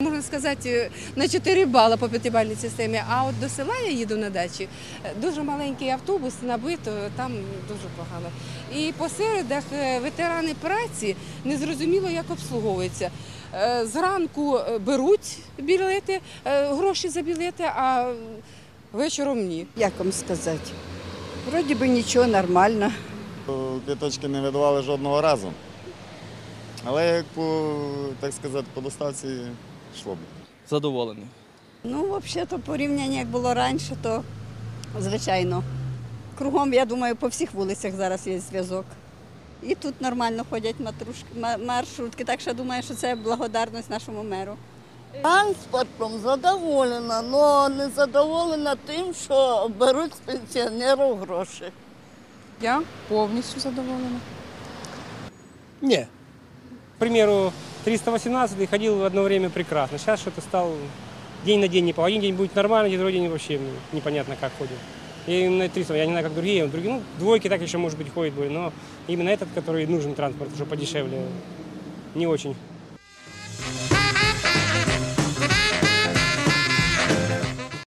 Можна сказати, на 4 бали по п'ятибальній системі. А от до села я їду на дачі. Дуже маленький автобус набито, там дуже погано. І по середах е, ветерани праці незрозуміло, як обслуговуються. Е, Зранку е, беруть білети, е, гроші за білети, а вечором ні. Як вам сказати? Вроді би нічого нормально. Квіточки не видавали жодного разу. Але як по, так сказати, по доставці б. Задоволений. Ну, взагалі-то порівняння, як було раніше, то звичайно. Кругом, я думаю, по всіх вулицях зараз є зв'язок. І тут нормально ходять матрушки, маршрутки, так що думаю, що це благодарність нашому меру. Транспортом задоволена, але не задоволена тим, що беруть з пенсіонерів гроші. Я повністю задоволена. Не. К примеру, 318 ходил одно время прекрасно. Сейчас что-то стал день на день не по. Один день будет нормально, другой день вообще непонятно как ходит. И именно 300, я не знаю, как другие, другие, ну, двойки так еще, может быть, ходит более, но именно этот, который нужен транспорт, уже подешевле, не очень.